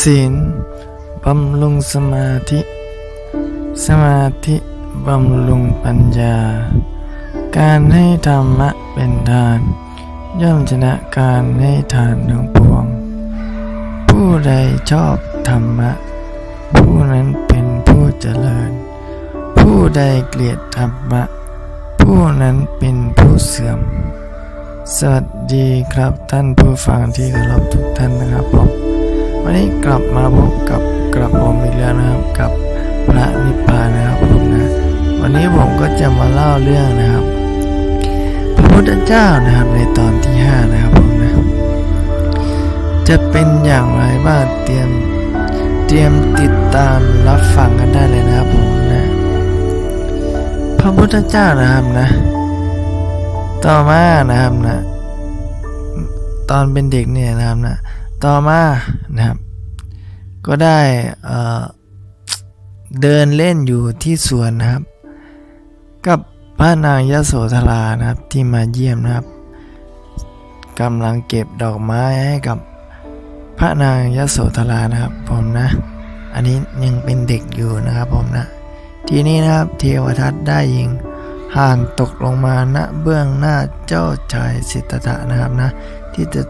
ศีลบำรุงสมาธิ สมาธิบำรุงปัญญา การให้ธรรมะเป็นทาน ย่อมชนะการให้ทานทั้งปวง ผู้ใดชอบธรรมะ ผู้นั้นเป็นผู้เจริญ ผู้ใดเกลียดธรรมะ ผู้นั้นเป็นผู้เสื่อม สวัสดีครับท่านผู้ฟังที่เคารพทุกท่านนะครับผม วันนี้กลับมาพบกับกระผมอีกแล้วนะครับกับพระนิพพานนะครับผมนะวันนี้ผมก็จะมาเล่าเรื่องนะครับ พระพุทธเจ้านะครับในตอนที่ 5 นะครับผมนะจะเป็นอย่างไรบ้างเตรียมเตรียมติดตามรับฟังกันได้เลยนะครับผมนะพระพุทธเจ้านะครับนะ ต่อมานะครับนะตอนเป็นเด็กเนี่ยนะครับนะ ต่อมานะครับ ก็ได้เดินเล่นอยู่ที่สวนนะครับ กับพระนางยโสธรานะครับที่มาเยี่ยมนะครับกำลังเก็บดอกไม้ให้กับพระนางยโสธรานะครับ ผมนะ อันนี้ยังเป็นเด็กอยู่นะครับผมนะ ทีนี้นะครับเทวทัตได้ยิงห่านตกลงมาณเบื้องหน้าเจ้าชายสิทธัตถะนะครับนะที่จะ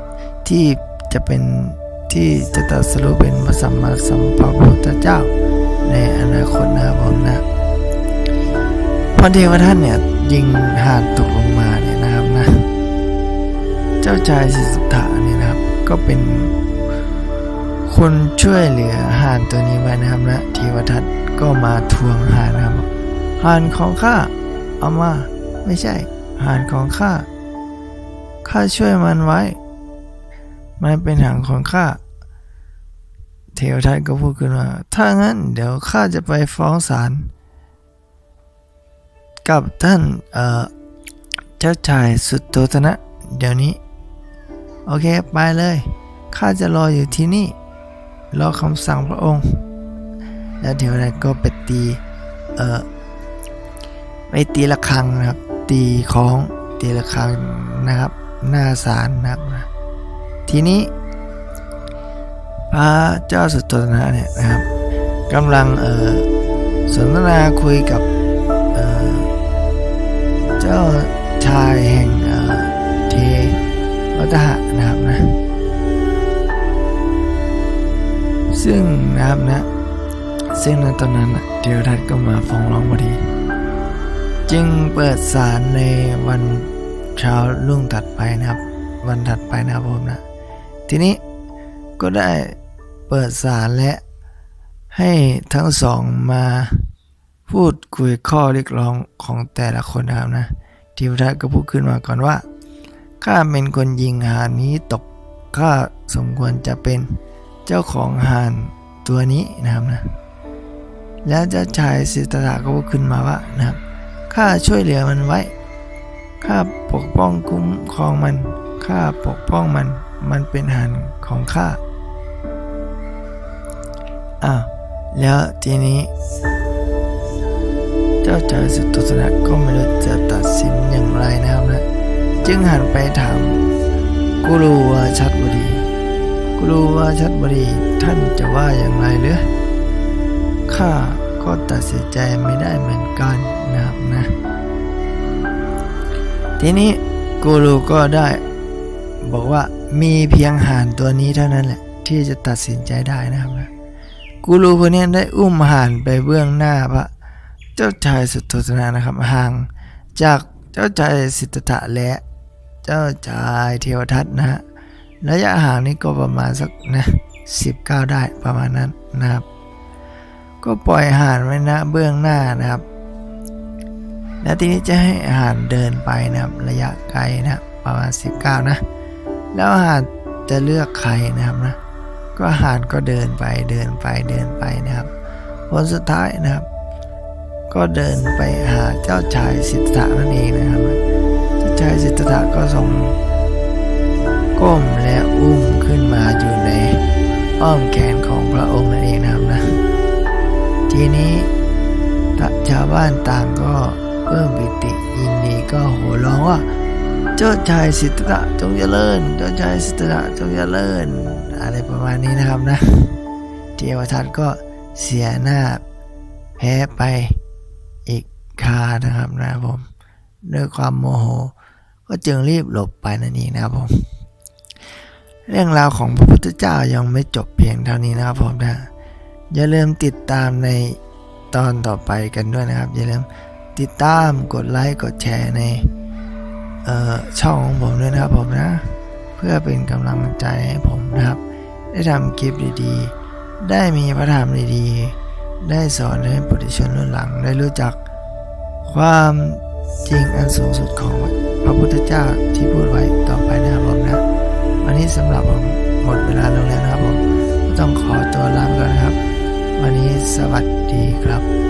ที่ จะเป็นที่จะตรัสรู้เป็นพระสัมมาสัมพุทธเจ้า ในอนาคตนะครับผมนะพระเทวทัตเนี่ยยิงหานตกลงมาเนี่ยนะครับนะเจ้าชายสิทธัตถะเนี่ยนะครับ ก็เป็นคนช่วยเหลือหานตัวนี้ไว้นะครับนะเทวทัตก็มาทวงหานนะครับหานของข้าเอามาไม่ใช่หานของข้าข้าช่วยมันไว้ มันเป็นหางของข้า เทวทัตก็พูดขึ้นว่า ถ้างั้นเดี๋ยวข้าจะไปฟ้องศาลกับท่านเอ่อเจ้าชายสุดโตทนะ เดี๋ยวนี้ โอเค ไปเลย ข้าจะรออยู่ที่นี่ รอคำสั่งพระองค์ แล้วเทวทัตก็ไปตีเอ่อไปตีระฆังนะครับ ตีของตีระฆังนะครับ หน้าศาลนะครับ ทีนี้พระเจ้าสุตตนะเนี่ยนะครับกำลังสนทนาคุยกับเจ้าชายแห่งเทวตหะนะครับนะซึ่งนะครับนะซึ่งในตอนนั้นน่ะเทวทัตก็มาฟ้องร้องพอดี จึงเปิดศาลในวันเช้ารุ่งถัดไปนะครับ วันถัดไปนะครับผมนะ ทีนี้ก็ได้เปิดศาลและให้ทั้งสองมาพูดคุยข้อเรียกร้องของแต่ละคนนะครับนะทีมทัตก็พูดขึ้นมาก่อนว่าข้าเป็นคนยิงหานนี้ตกข้าสมควรจะเป็นเจ้าของหานตัวนี้นะครับนะแล้วเจ้าชายสิทธัตถะก็พูดขึ้นมาว่านะครับข้าช่วยเหลือมันไว้ข้าปกป้องคุ้มครองมันข้าปกป้องมัน มันเป็นหารของข้าอ้าวแล้วทีนี้ เจ้าชายสุตตนะก็ไม่รู้จะตัดสินอย่างไรนะครับนะ จึงหันไปถามกุรูวาชัดบดีกุรูวาชัดบดีท่านจะว่าอย่างไรหรือข้าก็ตัดสินใจไม่ได้เหมือนกันนะครับนะ ทีนี้กูรูก็ได้บอกว่า มีเพียงห่านตัวนี้เท่านั้นแหละ ที่จะตัดสินใจได้นะครับนะกูรูคนนี้ได้อุ้มห่านไปเบื้องหน้าพระเจ้าชายสุตโตทนะนะครับห่างจากเจ้าชายสิทธัตถะและ เจ้าชายเทวทัตนะฮะระยะห่างนี้ก็ประมาณสักนะสิบเก้าได้ประมาณนั้นนะครับ ก็ปล่อยห่านไว้นะเบื้องหน้านะครับ แล้วทีนี้จะให้อาหารเดินไปนะครับระยะไกลนะประมาณ 19 นะ แล้วอาหารจะเลือกใครนะครับนะก็อาหารก็เดินไปเดินไปเดินไปนะครับผลสุดท้ายนะครับ ก็เดินไปหาเจ้าชายสิทธะนั่นเองนะครับ เจ้าชายสิทธะก็ทรงก้มและอุ้มขึ้นมาอยู่ในอ้อมแขนของพระองค์นั่นเองนะครับนะทีนี้ชาวบ้านต่างก็เพิ่มปิติยินดีก็โห่ร้องว่า เจ้าชายสิทธัตถะจงเจริญ เจ้าชายสิทธัตถะจงเจริญ อะไรประมาณนี้นะครับนะเทวทัตก็เสียหน้าแพ้ไปอีกคานะครับนะผมด้วยความโมโห ก็จึงรีบหลบไปนั่นเองนะครับผม เรื่องราวของพระพุทธเจ้ายังไม่จบเพียงเท่านี้นะครับผมนะอย่าลืมติดตามในตอนต่อไปกันด้วยนะครับ อย่าลืมติดตามกดไลค์กดแชร์ใน เอ่อช่องของผมด้วยนะครับผมนะ เพื่อเป็นกำลังใจให้ผมนะครับ ได้ทำคลิปดีๆ ได้มีพระธรรมดีๆ ได้สอนให้ปุถุชนรุ่นหลังได้รู้จักความจริงอันสูงสุดของพระพุทธเจ้าที่พูดไว้ต่อไปนะครับผมนะ วันนี้สำหรับผมหมดเวลาลงแล้วนะครับผมต้องขอตัวลาไปก่อนนะครับ วันนี้สวัสดีครับ